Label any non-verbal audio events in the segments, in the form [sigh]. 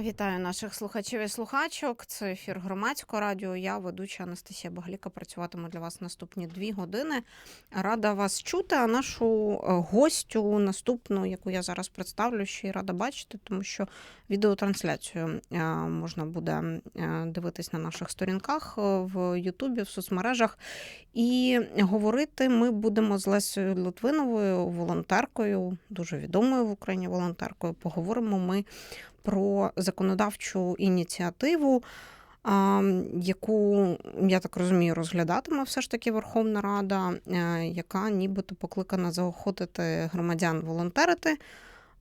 Вітаю наших слухачів і слухачок. Це ефір громадського радіо. Я ведуча Анастасія Багаліка. Працюватиму для вас наступні дві години. Рада вас чути. А нашу е, гостю наступну, яку я зараз представлю, ще й рада бачити, тому що відеотрансляцію е, можна буде е, дивитись на наших сторінках в Ютубі, в соцмережах. І говорити ми будемо з Лесею Литвиновою, волонтеркою, дуже відомою в Україні волонтеркою. Поговоримо ми про законодавчу ініціативу, яку, я так розумію, розглядатиме все ж таки Верховна Рада, е, яка нібито покликана заохотити громадян волонтерити.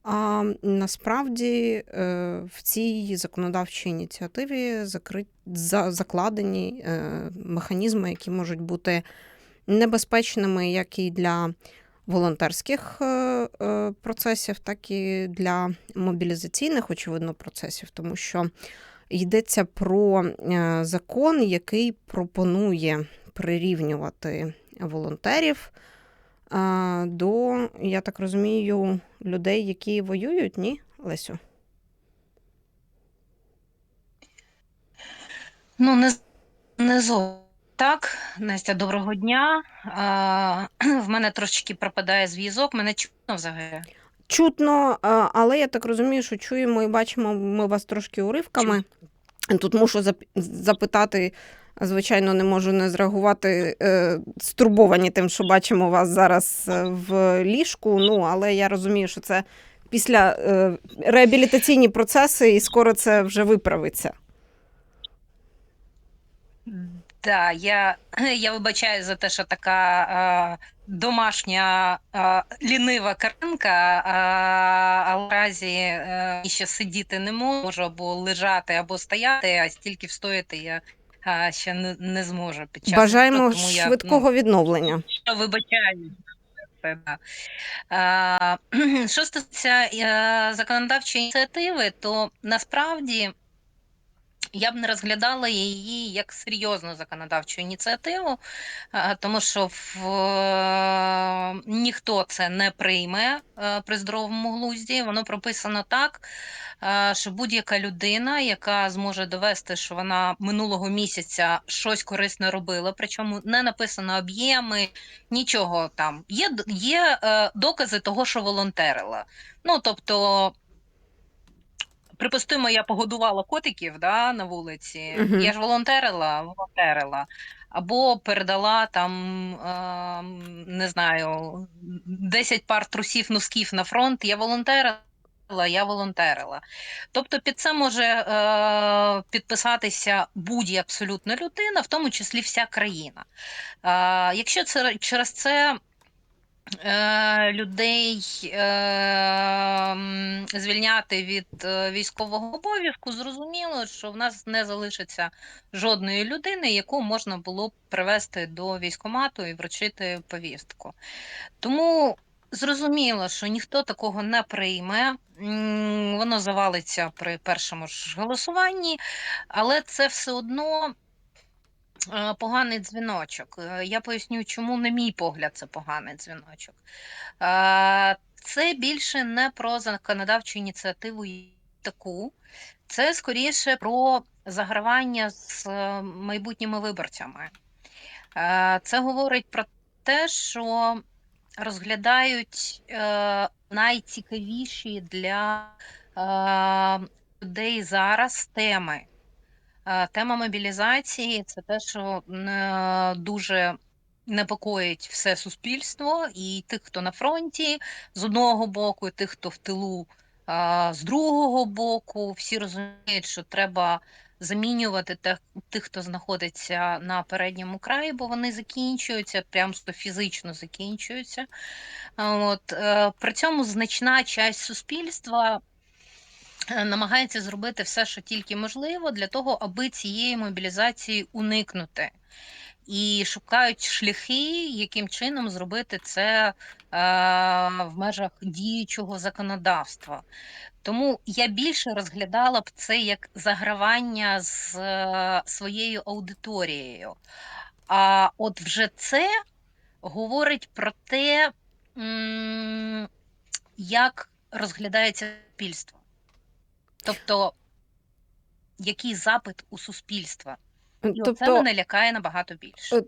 А насправді е, в цій законодавчій ініціативі закладені е, механізми, які можуть бути небезпечними як і для волонтерських е, е, процесів, так і для мобілізаційних, очевидно, процесів, тому що йдеться про е, закон, який пропонує прирівнювати волонтерів до, я так розумію, людей, які воюють, ні, Лесю? Ну, не, не зовсім так. Настя, доброго дня. А, [clears throat] в мене трошечки пропадає зв'язок, мене чутно взагалі. Чутно, але я так розумію, що чуємо і бачимо ми вас трошки уривками. Тут мушу запитати, звичайно, не можу не зреагувати е, стурбовані тим, що бачимо вас зараз е, в ліжку. Ну, але я розумію, що це після е, реабілітаційні процеси, і скоро це вже виправиться. Да, я, [clears throat] я вибачаю за те, що така а, домашня а, лінива картинка, а, а наразі е, ще сидіти не можу, або лежати, або стояти, а стільки встояти я а, ще не, не зможу під час Бажаємо тому я, ну, швидкого відновлення. що вибачаю. Це, да. А, [clears throat] Що стосується е, законодавчої ініціативи, то насправді я б не розглядала її як серйозну законодавчу ініціативу, е, тому що в, е, ніхто це не прийме е, при здоровому глузді. Воно прописано так, що будь-яка людина, яка зможе довести, що вона минулого місяця щось корисне робила, причому не написано об'єми, нічого там. Є, є докази того, що волонтерила. Ну, тобто, припустимо, я погодувала котиків да, на вулиці. Мгм. Я ж волонтерила, волонтерила. Або передала там, е, не знаю, 10 пар трусів носків на фронт. Я волонтерила. Я волонтерила. Тобто під це може е, підписатися будь-яка абсолютно людина, в тому числі вся країна. Е, якщо це через це людей е, звільняти від е, військового обов'язку, зрозуміло, що в нас не залишиться жодної людини, яку можна було б привести до військкомату і вручити повістку. Тому зрозуміло, що ніхто такого не прийме. Воно завалиться при першому ж голосуванні, але це все одно е, поганий дзвіночок. Е, Я поясню, чому, на мій погляд, це поганий дзвіночок. Е, Це більше не про законодавчу ініціативу таку, це скоріше про загравання з е, майбутніми виборцями. Е, Це говорить про те, що розглядають е, найцікавіші для е, людей зараз теми. Е, Тема мобілізації це те, що е, дуже непокоїть все суспільство, і тих, хто на фронті з одного боку, і тих, хто в тилу е, з другого боку. Всі розуміють, що треба замінювати тих, хто знаходиться на передньому краї, бо вони закінчуються, прям фізично закінчуються. От, при цьому значна часть суспільства намагається зробити все, що тільки можливо, для того, аби цієї мобілізації уникнути. І шукають шляхи, яким чином зробити це е, в межах діючого законодавства. Тому я більше розглядала б це як загравання з е, своєю аудиторією. А от вже це говорить про те, як розглядається суспільство. Тобто який запит у суспільства. І Тобто, мене лякає набагато більше. Е,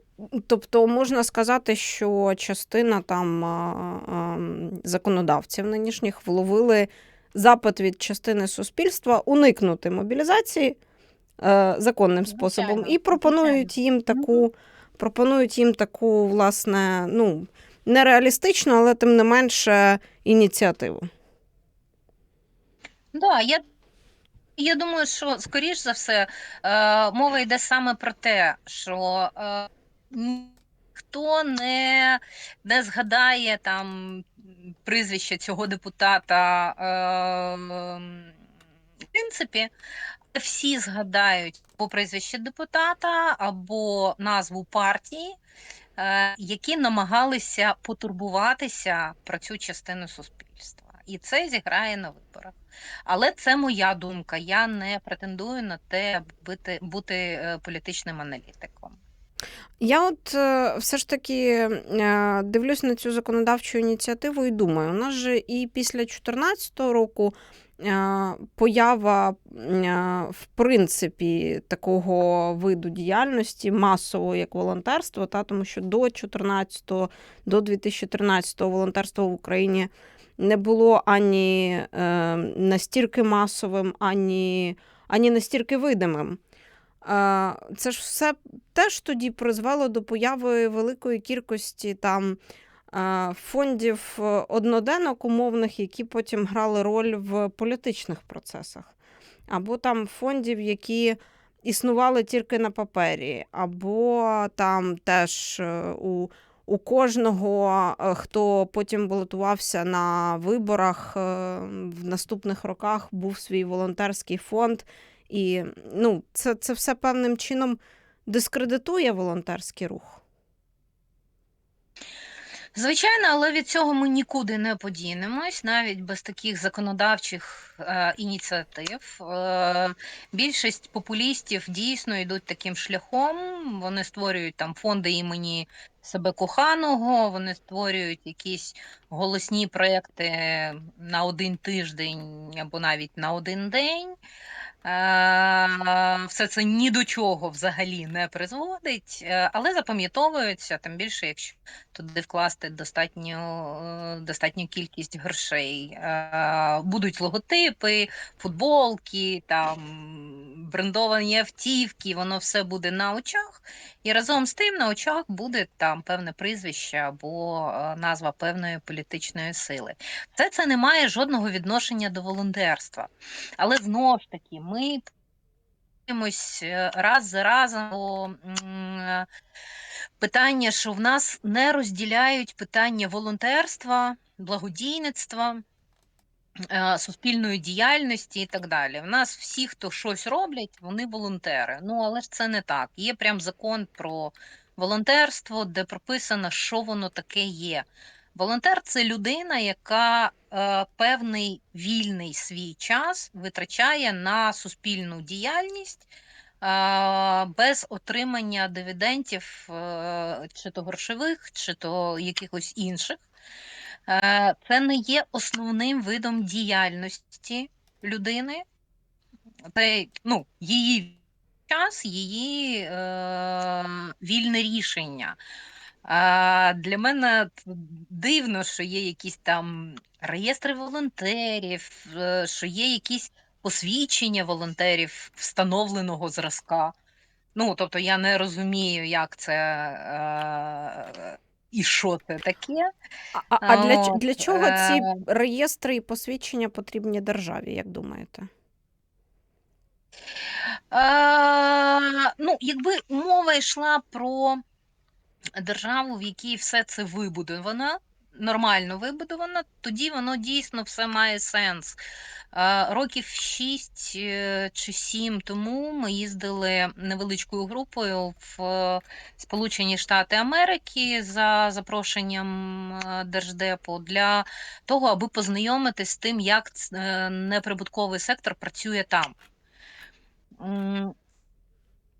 тобто можна сказати, що частина там законодавців нинішніх вловили запит від частини суспільства уникнути мобілізації е, законним способом Звичайно, і пропонують їм таку, пропонують їм таку, власне, ну, нереалістичну, але тим не менше ініціативу. Да, я, я думаю, що скоріш за все е, мова йде саме про те, що е, ніхто не, не згадає там прізвище цього депутата. Е, в принципі, всі згадають або прізвище депутата, або назву партії, які намагалися потурбуватися про цю частину суспільства. І це зіграє на виборах. Але це моя думка. Я не претендую на те, бути, бути е, політичним аналітиком. Я от е, все ж таки е, дивлюсь на цю законодавчу ініціативу і думаю, у нас же і після 2014 року поява в принципі такого виду діяльності масового як волонтерство, та тому що до 2014 до 2013 волонтерство в Україні не було ані е, настільки масовим, ані, ані настільки видимим. Е, Це ж все теж тоді призвело до появи великої кількості там е, фондів е, одноденок умовних, які потім грали роль в політичних процесах, або там фондів, які існували тільки на папері, або там теж е, у. У кожного, е, хто потім балотувався на виборах е, в наступних роках, був свій волонтерський фонд, і ну, це, це все певним чином дискредитує волонтерський рух. Звичайно, але від цього ми нікуди не подінемось, навіть без таких законодавчих е, ініціатив. Е, більшість популістів дійсно йдуть таким шляхом. Вони створюють там фонди імені себе коханого, вони створюють якісь голосні проекти на один тиждень або навіть на один день. Е, Все це ні до чого взагалі не призводить, е, але запам'ятовується, тим більше, якщо туди вкласти достатню, е, достатню кількість грошей. Будуть логотипи, футболки, там брендовані автівки, воно все буде на очах, і разом з тим на очах буде там певне прізвище або е, назва певної політичної сили. Все це не має жодного відношення до волонтерства. Але знову ж таки, ми е, раз за разом до е, питання, що в нас не розділяють питання волонтерства, благодійництва, суспільної діяльності і так далі. В нас всі, хто щось роблять, вони волонтери. Ну але ж це не так. Є прям закон про волонтерство, де прописано, що воно таке є. Волонтер це людина, яка е, певний вільний свій час витрачає на суспільну діяльність е, без отримання дивідендів, е, чи то грошових, чи то якихось інших. Е, це не є основним видом діяльності людини. Це ну, її час, її е, вільне рішення. А, Для мене дивно, що є якісь там реєстри волонтерів, е, що є якісь посвідчення волонтерів встановленого зразка. Ну, тобто я не розумію, як це е, і що це таке. А, а- для, для чого ці е, реєстри і посвідчення потрібні державі, як думаєте? А, ну, якби мова йшла про державу, в якій все це вибудовано, нормально вибудовано, тоді воно дійсно все має сенс. Е, Років 6 чи 7 тому ми їздили невеличкою групою в е, Сполучені Штати Америки за запрошенням е, Держдепу для того, аби познайомитись з тим, як е, неприбутковий сектор працює там.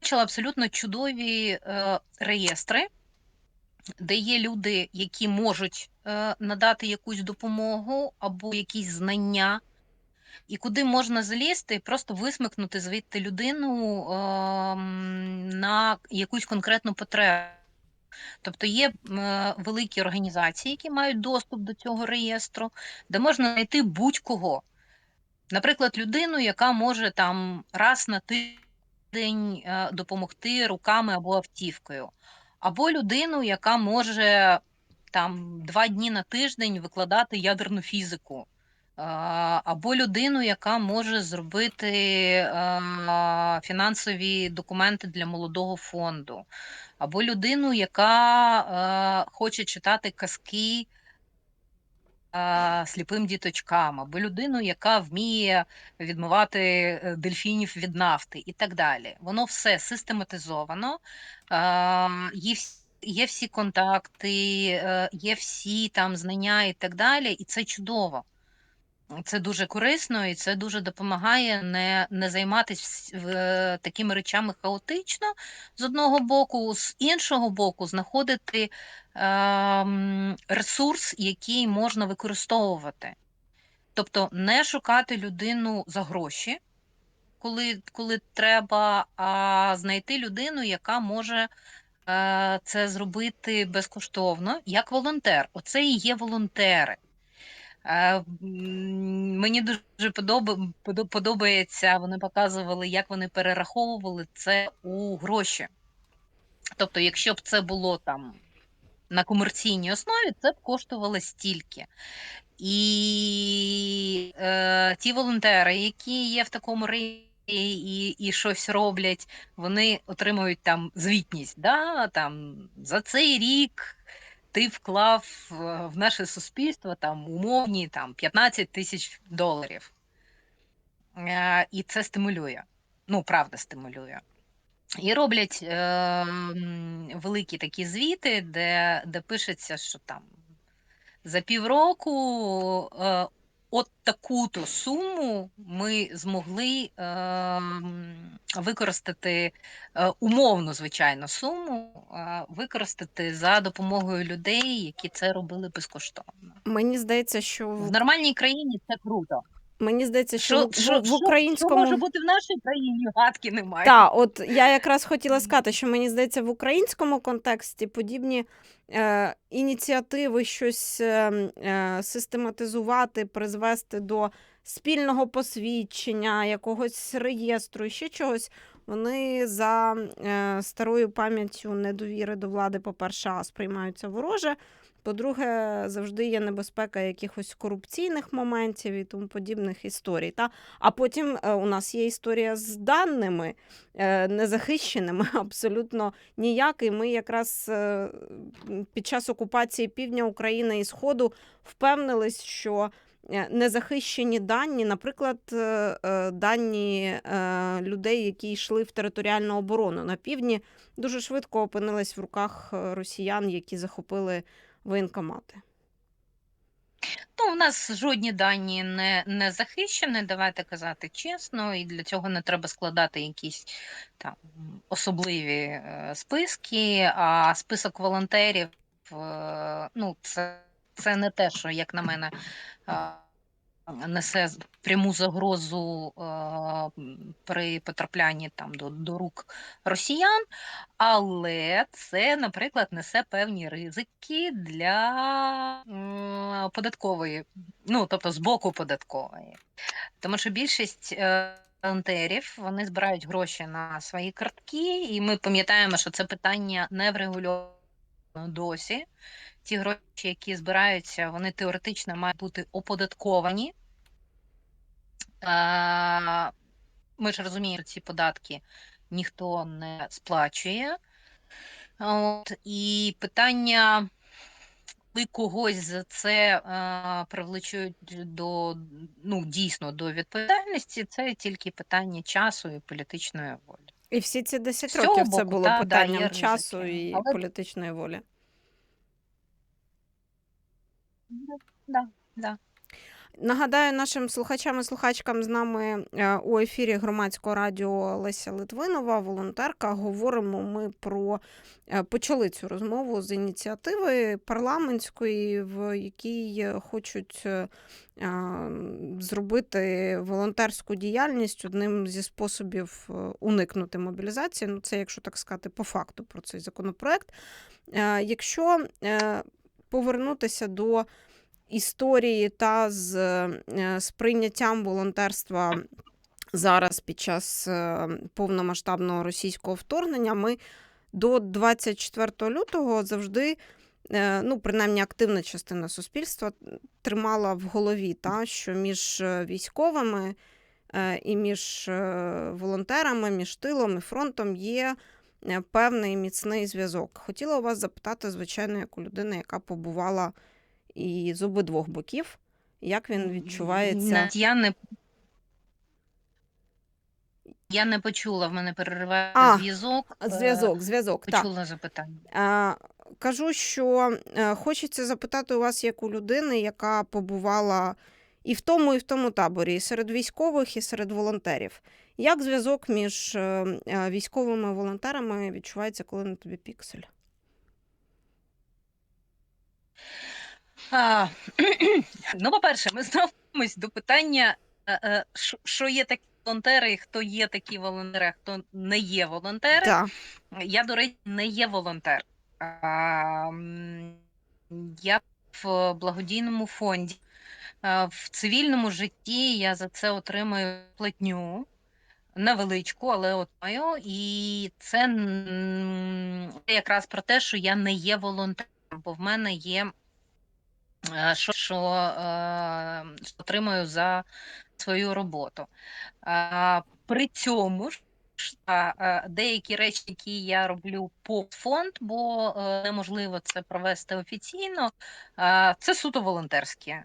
Бачила абсолютно чудові е, реєстри, де є люди, які можуть е, надати якусь допомогу або якісь знання. і куди можна залізти і просто висмикнути звідти людину ем, на якусь конкретну потребу. Тобто є е, великі організації, які мають доступ до цього реєстру, де можна знайти будь-кого. Наприклад, людину, яка може там раз на тиждень е, допомогти руками або автівкою, або людину, яка може там два дні на тиждень викладати ядерну фізику, або людину, яка може зробити фінансові документи для молодого фонду, або людину, яка хоче читати казки сліпим діточкам, або людину, яка вміє відмивати е, дельфінів від нафти, і так далі. Воно все систематизовано, є всі. Є всі контакти, е, є всі там знання і так далі, і це чудово. Це дуже корисно і це дуже допомагає не, не займатися такими речами хаотично з одного боку, з іншого боку, знаходити ем, ресурс, який можна використовувати. Тобто не шукати людину за гроші, коли, коли треба, а знайти людину, яка може е, це зробити безкоштовно, як волонтер. Оце і є волонтери. Е, м, Мені дуже подоба- подобається, вони показували, як вони перераховували це у гроші. Тобто, якщо б це було там на комерційній основі, це б коштувало стільки. І е, ті волонтери, які є в такому рейсі і, і щось роблять, вони отримують там звітність. Да? Там, за цей рік ти вклав е, в наше суспільство там умовні там 15 тисяч доларів. Е, І це стимулює. Ну, правда, стимулює. І роблять е, великі такі звіти, де, де пишеться, що там за півроку е, от таку-то суму ми змогли е, використати е, умовну, звичайно, суму, е, використати за допомогою людей, які це робили безкоштовно. Мені здається, що В нормальній країні це круто. мені здається, що, Що, в- що, в, в що, українському може бути в нашій країні? Гадки немає. Так, от я якраз хотіла сказати, що мені здається, в українському контексті подібні ініціативи щось е, е, систематизувати, призвести до спільного посвідчення, якогось реєстру, ще чогось. Вони за е, старою пам'яттю недовіри до влади, по-перше, сприймаються вороже. По-друге, завжди є небезпека якихось корупційних моментів і тому подібних історій. Та? А потім е, у нас є історія з даними е, незахищеними [laughs] абсолютно ніяк. І ми якраз е, під час окупації півдня України і Сходу впевнились, що незахищені дані, наприклад, дані людей, які йшли в територіальну оборону на півдні, дуже швидко опинились в руках росіян, які захопили воєнкомати. Ну, у нас жодні дані не, не захищені, давайте казати чесно, і для цього не треба складати якісь там особливі е, списки, а список волонтерів, е, ну, це, це не те, що, як на мене, е, несе пряму загрозу е, при потраплянні там до, до рук росіян, але це, наприклад, несе певні ризики для м, податкової, ну тобто з боку податкової. Тому що більшість е, волонтерів вони збирають гроші на свої картки, і ми пам'ятаємо, що це питання не врегульовано досі. Ті гроші, які збираються, вони теоретично мають бути оподатковані. Ми ж розуміємо, ці податки ніхто не сплачує. От, і питання, коли когось за це привлечуть до ну, дійсно до відповідальності, це тільки питання часу і політичної волі. І всі ці 10 З цього років це боку, було да, питанням є часу ризики. і Але- політичної волі. Да, да. Нагадаю нашим слухачам і слухачкам з нами е, у ефірі громадського радіо Леся Литвинова, волонтерка. Говоримо ми про е, почали цю розмову з ініціативи парламентської, в якій хочуть е, е, зробити волонтерську діяльність одним зі способів уникнути мобілізації. Ну, це, якщо так сказати, по факту про цей законопроект. Якщо повернутися до історії та з е, сприйняттям волонтерства зараз під час е, повномасштабного російського вторгнення, ми до 24 лютого завжди, е, ну, принаймні активна частина суспільства тримала в голові, та, що між військовими і між волонтерами, між тилом і фронтом є певний міцний зв'язок. Хотіла у вас запитати, звичайно, як у людини, яка побувала і з обидвох боків, як він відчувається. Я не я не почула, в мене перериває А, зв'язок. е, Зв'язок, зв'язок. Так. Запитання. Кажу, що е, хочеться запитати у вас, як у людини, яка побувала і в тому, і в тому таборі, і серед військових, і серед волонтерів. Як зв'язок між е, військовими і волонтерами відчувається, коли на тобі піксель? А, [clears throat] ну, по-перше, ми зновимось до питання, е, е, що- що є такі волонтери, і хто є такі волонтери, а хто не є волонтери. Так. Я, до речі, не є волонтер. А, Я в благодійному фонді. В цивільному житті я за це отримую платню. Невеличку, але от маю. І це якраз про те, що я не є волонтером, бо в мене є е, що, що, е, отримую за свою роботу. А, При цьому ж е, деякі речі, які я роблю по фонд, бо е, неможливо це провести офіційно, це суто волонтерські.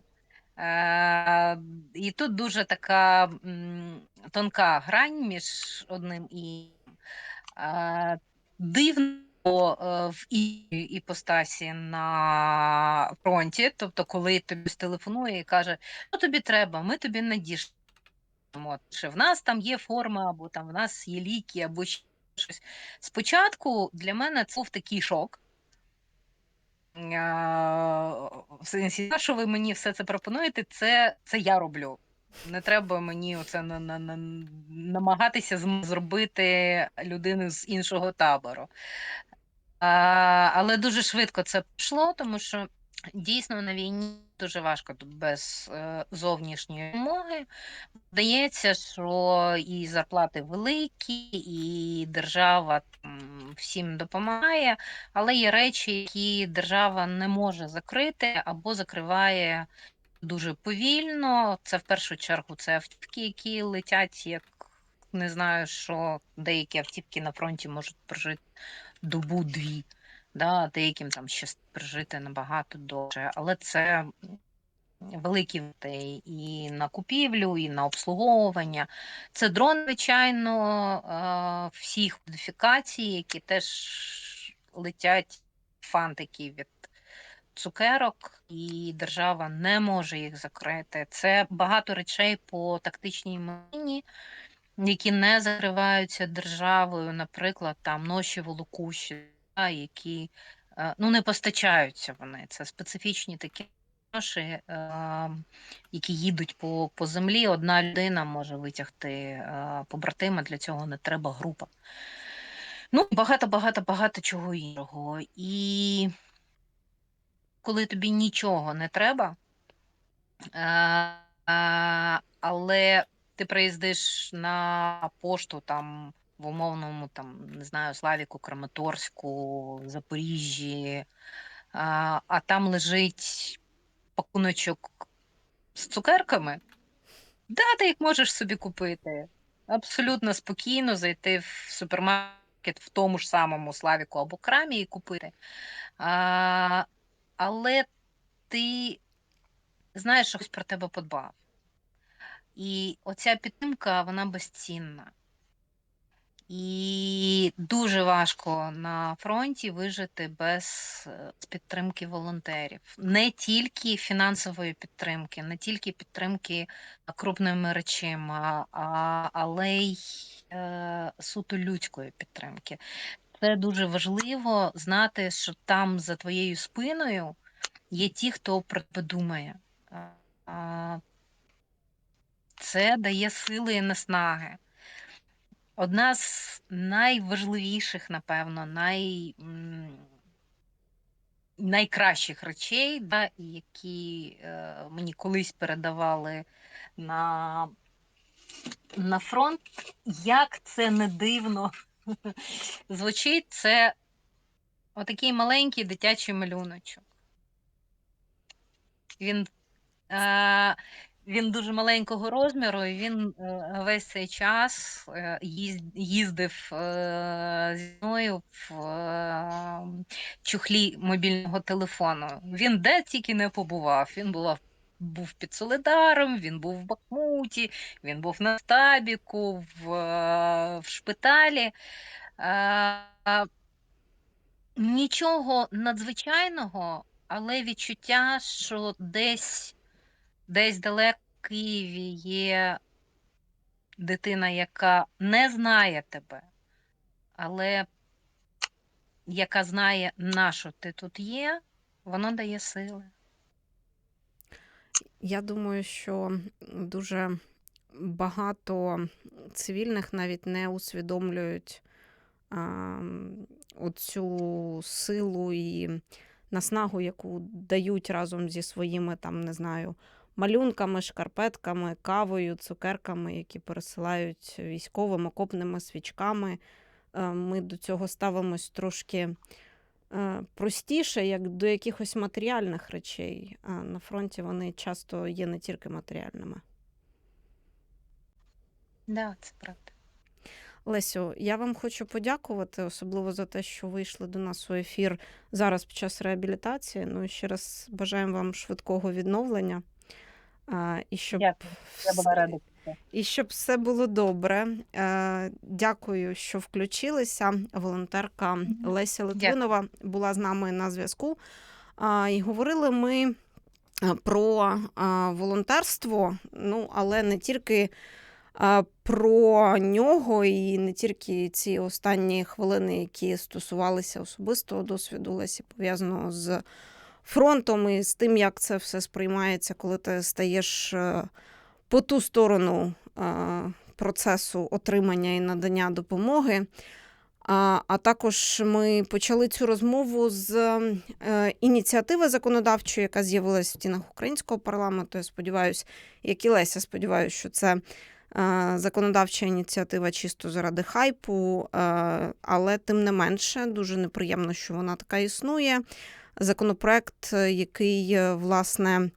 Е, І тут дуже така тонка грань між одним і. Е, е, в іншій іпостасі на фронті, тобто, коли тобі телефонує і каже, що тобі треба, ми тобі надішлемо. Чи в нас там є форма, або там в нас є ліки, або щось. Спочатку для мене це був такий шок. В сенсі, що ви мені все це пропонуєте, це, це я роблю. Не треба мені оце на, на, на, намагатися зробити людину з іншого табору. А, але дуже швидко це пішло, тому що дійсно на війні дуже важко тут без е, зовнішньої допомоги. Здається, що і зарплати великі, і держава всім допомагає, але є речі, які держава не може закрити або закриває дуже повільно. Це в першу чергу це автівки, які летять, як не знаю, що деякі автівки на фронті можуть прожити добу-дві. Да, деяким там ще прожити набагато довше, але це великі витрати і на купівлю, і на обслуговування. Це дрон, звичайно, е, всіх модифікацій, які теж летять фантики від цукерок, і держава не може їх закрити. Це багато речей по тактичній медицині, які не закриваються державою, наприклад, там ноші волокуші, да, які е, ну, не постачаються вони. Це специфічні такі ноші, е, які їдуть по, по землі. Одна людина може витягти е, побратима, для цього не треба група. Ну, багато, багато, багато чого іншого. І коли тобі нічого не треба, але ти приїздиш на пошту там в умовному, там, не знаю, Славіку, Краматорську, Запоріжжі, а, а там лежить пакуночок з цукерками, да, ти їх можеш собі купити. Абсолютно спокійно зайти в супермаркет в тому ж самому Славіку або крамі і купити. А, але ти знаєш, що хтось про тебе подбав. І оця підтримка, вона безцінна. І дуже важко на фронті вижити без е, підтримки волонтерів. Не тільки фінансової підтримки, не тільки підтримки крупними речима, але й е, суто людської підтримки. Це дуже важливо знати, що там за твоєю спиною є ті, хто про тебе думає. Це дає сили і наснаги. Одна з найважливіших, напевно, най, найкращих речей, да, які е, мені колись передавали на, на фронт, як це не дивно [laughs] звучить, це отакий маленький дитячий малюночок. Він, е, він дуже маленького розміру, і він е, весь цей час е, їздив е, зі мною в чухлі мобільного телефону. Він де тільки не побував. Він була, був під Солидаром, він був в Бахмуті, він був на Стабіку, в, в шпиталі. Нічого надзвичайного, але відчуття, що десь, десь далеко в Києві є дитина, яка не знає тебе, але яка знає, на що ти тут є, воно дає сили. Я думаю, що дуже багато цивільних навіть не усвідомлюють а, оцю силу і наснагу, яку дають разом зі своїми там, не знаю, малюнками, шкарпетками, кавою, цукерками, які пересилають військовим окопними свічками. Е, Ми до цього ставимось трошки е, простіше, як до якихось матеріальних речей. А на фронті вони часто є не тільки матеріальними. Да, це правда. Лесю, я вам хочу подякувати, особливо за те, що вийшли до нас у ефір зараз під час реабілітації. Ну і ще раз бажаємо вам швидкого відновлення. А, і щоб. Я була рада. І щоб все було добре. Дякую, що включилися. Волонтерка Леся Литвинова була з нами на зв'язку. І говорили ми про волонтерство, ну, але не тільки про нього, і не тільки ці останні хвилини, які стосувалися особистого досвіду Лесі, пов'язаного з фронтом і з тим, як це все сприймається, коли ти стаєш. е, по ту сторону е, процесу отримання і надання допомоги. А, також ми почали цю розмову з е, ініціативи законодавчої, яка з'явилась в стінах українського парламенту. Я сподіваюся, як і Леся, сподіваюся, що це законодавча ініціатива чисто заради хайпу, але тим не менше дуже неприємно, що вона така існує. Законопроект, е, який е, власне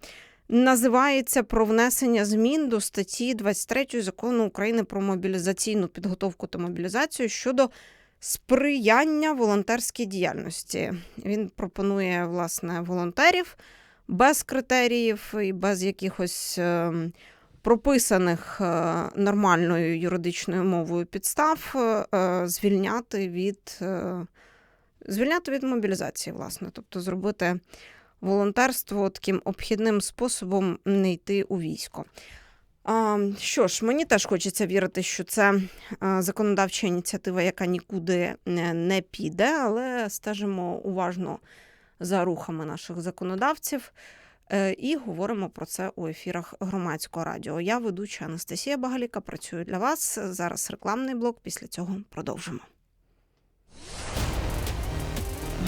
називається про внесення змін до статті 23 закону України про мобілізаційну підготовку та мобілізацію щодо сприяння волонтерській діяльності. Він пропонує власне волонтерів без критеріїв і без якихось е, прописаних е, нормальною юридичною мовою підстав звільняти від. Е, Звільняти від мобілізації, власне, тобто зробити волонтерство таким обхідним способом не йти у військо. Що ж, мені теж хочеться вірити, що це законодавча ініціатива, яка нікуди не, не піде, але стежимо уважно за рухами наших законодавців е, і говоримо про це у ефірах громадського радіо. Я ведуча Анастасія Багаліка, працюю для вас. Зараз рекламний блок. Після цього продовжимо.